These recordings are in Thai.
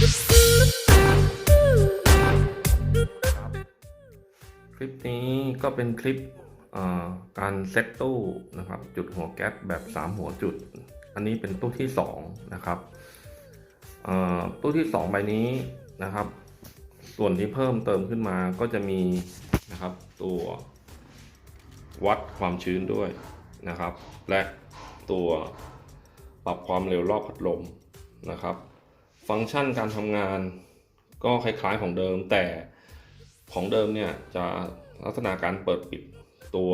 คลิปนี้ก็เป็นคลิปการเซ็ตตู้นะครับจุดหัวแก๊สแบบ 3 หัวจุด อันนี้เป็นตู้ที่ 2 นะครับตู้ที่ 2 ใบนี้นะครับ ส่วนที่เพิ่มเติมขึ้นมาก็จะมีนะครับตัววัดความชื้นด้วยนะครับ และตัวปรับความเร็วรอบพัดลมนะครับ ฟังก์ชันการทำงานก็คล้ายๆของเดิม แต่ของเดิมเนี่ยจะลักษณะการเปิดปิดตัว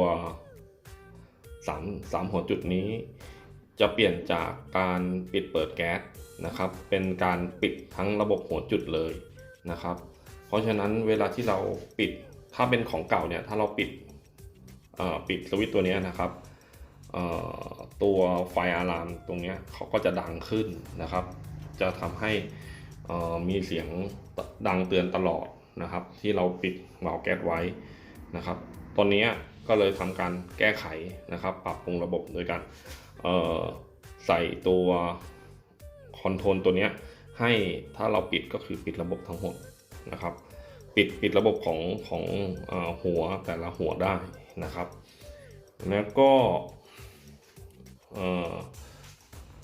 3 3หัวจุดนี้ จะเปลี่ยนจากการปิดเปิดแก๊สนะครับ เป็นการปิดทั้งระบบหัวจุดเลยนะครับ เพราะฉะนั้นเวลาที่เราปิดถ้าเป็นของเก่าเนี่ยถ้าเราปิดปิดสวิตตัวนี้นะครับตัวไฟอะลามตรงเนี้ยเขาก็จะดังขึ้นนะครับ จะทำให้มีเสียงดังเตือนตลอดนะครับ ที่เราปิดวาล์วแก๊สไว้นะครับตอนนี้ก็เลยทำการแก้ไขนะครับ ปรับปรุงระบบโดยการใส่ตัวคอนโทรลตัวนี้ให้ถ้าเราปิดก็คือปิดระบบทั้งหมดนะครับ ปิดปิดระบบของของอหัวแต่ละหัวได้นะครับ แล้วก็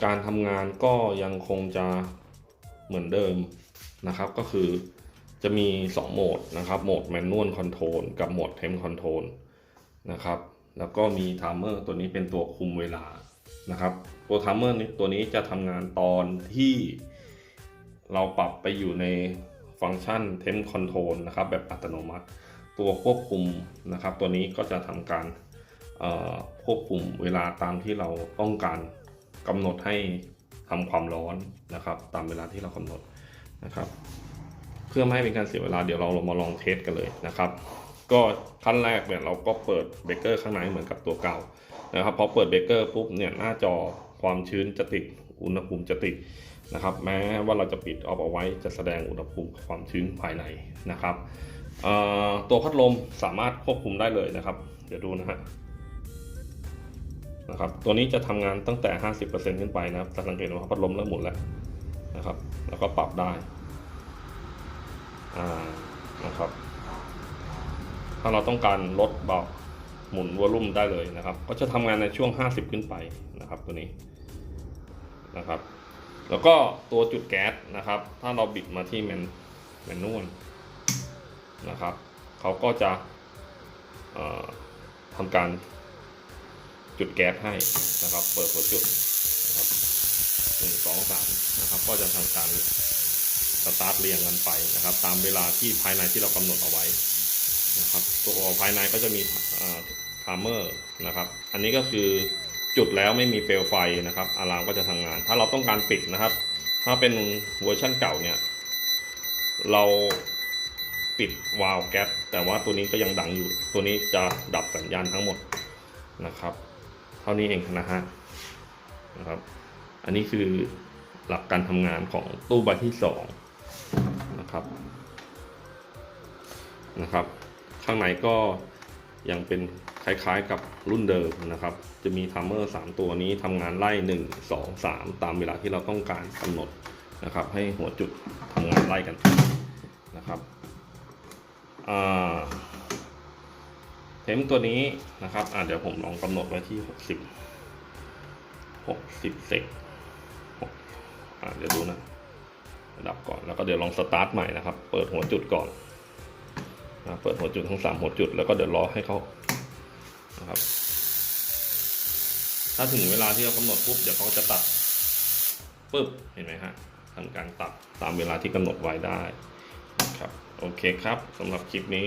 การทำงานก็ยังคงจะเหมือนเดิมนะครับ ก็คือจะมี 2 โหมดนะครับ โหมด Manual Control กับโหมด Temp Control นะครับ แล้วก็มี Timer ตัวนี้เป็นตัวคุมเวลานะครับ ตัว Timer นี้ตัวนี้จะทำงานตอนที่เราปรับไปอยู่ในฟังก์ชัน Temp Control นะครับ แบบอัตโนมัติ ตัวควบคุมนะครับ ตัวนี้ก็จะทำการควบคุมเวลาตามที่เราต้องการ กำหนดให้ทำความร้อนนะครับ ตามเวลาที่เรากำหนดนะครับ เพื่อไม่ให้เป็นการเสียเวลาเดี๋ยวเรามาลองเทสกันเลยนะครับ ก็ขั้นแรกเนี่ยเราก็เปิดเบเกอร์ข้างในเหมือนกับตัวเก่านะครับพอเปิดเบเกอร์ปุ๊บเนี่ยหน้าจอความชื้นจะติดอุณหภูมิจะติดนะครับ แม้ว่าเราจะปิดออฟเอาไว้จะแสดงอุณหภูมิความชื้นภายในนะครับตัวพัดลมสามารถควบคุมได้เลยนะครับ เดี๋ยวดูนะฮะ นะครับตัวนี้จะทำงานตั้งแต่ 50%ขึ้นไปนะครับจะสังเกตว่าพัดลมเริ่มหมุนแล้วนะครับ แล้วก็ปรับได้อ่านะครับ ถ้าเราต้องการลดเบาหมุนวอลลุ่มได้เลยนะครับ ก็จะทำงานในช่วง 50 ขึ้นไปนะครับ ตัวนี้นะครับ แล้วก็ตัวจุดแก๊สนะครับ ถ้าเราบิดมาที่แมนแมนนวลนะครับเขาก็จะทำการ จุดแก๊สให้นะครับ เปิดหัวจุดนะครับหนึ่งสองสามนะครับ ก็จะทำการสตาร์ทเรียงกันไปนะครับ ตามเวลาที่ภายในที่เรากำหนดเอาไว้นะครับ ตัวภายในก็จะมีทามเมอร์นะครับ อันนี้ก็คือจุดแล้วไม่มีเปลวไฟนะครับ อะลามก็จะทำงาน ถ้าเราต้องการปิดนะครับ ถ้าเป็นเวอร์ชันเก่าเนี่ย เราปิดวาล์วแก๊สแต่ว่าตัวนี้ก็ยังดังอยู่ ตัวนี้จะดับสัญญาณทั้งหมดนะครับ เท่านี้เองนะฮะนะครับ อันนี้คือหลักการทำงานของตู้ใบที่สองนะครับนะครับ ข้างในก็ยังเป็นคล้ายๆกับรุ่นเดิมนะครับ จะมีทัมเมอร์3ตัวนี้ทำงานไล่ 1 2 3 ตามเวลาที่เราต้องการกำหนดนะครับ ให้หัวจุดทำงานไล่กันนะครับอ่า มตัวนี้นะครับอ่าเดี๋ยวผมลองกำหนดไว้ที่ 60 60เซกอ่าเดี๋ยวดูนะดับก่อนแล้วก็เดี๋ยวลองสตาร์ทใหม่นะครับ เปิดหัวจุดก่อนนะเปิดหัวจุดทั้งสามหัวจุด แล้วก็เดี๋ยวรอให้เขานะครับ ถ้าถึงเวลาที่เรากำหนดปุ๊บเดี๋ยวเขาจะตัดปุ๊บเห็นไหมฮะทำการตัดตามเวลาที่กำหนดไว้ได้นะครับโอเคครับสำหรับคลิปนี้